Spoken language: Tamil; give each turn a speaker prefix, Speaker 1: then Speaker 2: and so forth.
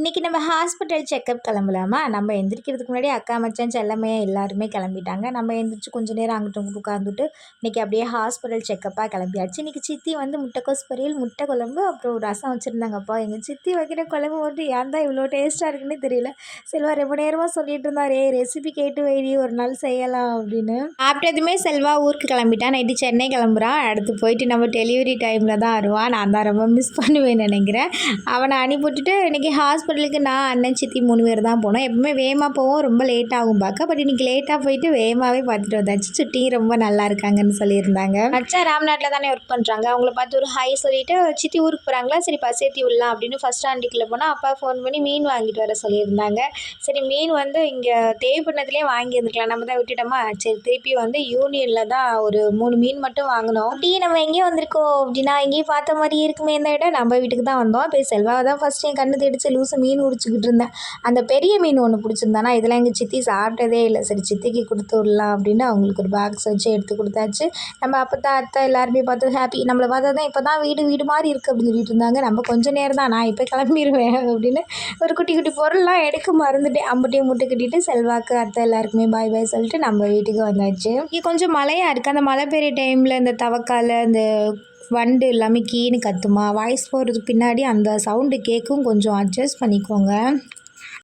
Speaker 1: இன்றைக்கி நம்ம ஹாஸ்பிட்டல் செக்கப் கிளம்பலாமா? நம்ம எந்திரிக்கிறதுக்கு முன்னாடி அக்கா மச்சான் செல்லமே எல்லாருமே கிளம்பிட்டாங்க. நம்ம எந்திரிச்சு கொஞ்சம் நேரம் அங்கிட்டு இங்கிட்டு உட்காந்துட்டு இன்றைக்கி அப்படியே ஹாஸ்பிட்டல் செக்கப்பாக கிளம்பியாச்சு. இன்றைக்கி சித்தி வந்து முட்டைக்கோஸ் பொரியல் முட்டை குழம்பு அப்புறம் ரசம் வச்சுருந்தாங்கப்பா எங்கள் சித்தி வைக்கிற குழம்பு வந்து ஏன் தான் இவ்வளோ டேஸ்ட்டாக இருக்குன்னு தெரியல. செல்வா ரொம்ப நேரமாக சொல்லிட்டு இருந்தாரே. ரெசிபி கேட்டு வைடி ஒரு நாள் செய்யலாம் அப்படின்னு. சாப்பிட்டதுமே செல்வா ஊருக்கு கிளம்பிட்டான் நைட்டு சென்னை கிளம்புறான் அடுத்து போயிட்டு நம்ம டெலிவரி டைமில் தான் வருவான் நான் தான் ரொம்ப மிஸ் பண்ணுவேன் நினைக்கிறேன். அவனை அனுப்பிவிட்டுட்டு இன்றைக்கி ஹாஸ்பிட்டலுக்கு நான் அண்ணன் சித்தி மூணு பேர் தான் போனோம். எப்பவுமே வேகமாக போவோம். ரொம்ப லேட் ஆகும் பார்க்க. பட் இன்றைக்கி லேட்டாக போயிட்டு வேகமாகவே பார்த்துட்டு வந்தாச்சு. சுட்டி ரொம்ப நல்லா இருக்காங்கன்னு சொல்லியிருந்தாங்க. அச்சா ராம்நாட்டில் தானே ஒர்க் பண்ணுறாங்க அவங்கள பார்த்து ஒரு ஹை சொல்லிட்டு சித்தி ஊருக்கு போகிறாங்களா சரி பஸ் ஏற்றி விடலாம் அப்படின்னு ஃபஸ்ட் ஸ்டாண்டுக்குள்ளே போனால் அப்பா ஃபோன் பண்ணி மீன் வாங்கிட்டு வர சொல்லியிருந்தாங்க. சரி மீன் வந்து இங்கே தேவைப்பட்டதுலேயே வாங்கியிருந்துக்கலாம் நம்ம தான் விட்டுட்டோமா? சரி திருப்பி வந்து யூனியனில் தான் ஒரு மூணு மீன் மட்டும் வாங்கினோம். அப்படி நம்ம எங்கேயும் வந்திருக்கோம். அப்படின்னா எங்கேயும் பார்த்த மாதிரி இருக்குமே இந்த இடம். நம்ம வீட்டுக்கு தான் வந்தோம். போய் செல்வாவை தான் ஃபஸ்ட் என் கண்ணு தேடிச்சு லூசு மீன் பிடிச்சிக்கிட்டு இருந்தேன். அந்த பெரிய மீன் ஒன்று பிடிச்சிருந்தானா இதெல்லாம் எங்கள் சித்தி சாப்பிட்டதே இல்லை. சரி சித்திக்கு கொடுத்து விடலாம் அப்படின்னு அவங்களுக்கு ஒரு பாக்ஸ் வச்சு எடுத்து கொடுத்தாச்சு. நம்ம அப்போ தான் அத்தை எல்லாருமே பார்த்து ஹாப்பி நம்மளை பார்த்தா தான் இப்போ தான் வீடு வீடு மாதிரி இருக்குது அப்படின்னு சொல்லிட்டு இருந்தாங்க. நம்ம கொஞ்சம் நேரம் தான் நான் இப்போ கிளம்பிடுவேன் அப்படின்னு ஒரு குட்டி குட்டி பொருள்லாம் எடுக்க மறந்துட்டேன். அம்பட்டியும் முட்டை கட்டிட்டு செல்வாக்கு அத்தை எல்லாருக்குமே பாய் பாய் சொல்லிட்டு நம்ம வீட்டுக்கு வந்தாச்சு. இங்கே கொஞ்சம் மழையாக இருக்குது அந்த மழை பெய்யுற டைமில் இந்த தவக்கால இந்த வண்டு எல்லாமே கீனு கத்துமா. வாய்ஸ் போகிறதுக்கு பின்னாடி அந்த சவுண்டு கேட்கும் கொஞ்சம் அட்ஜஸ்ட் பண்ணிக்கோங்க.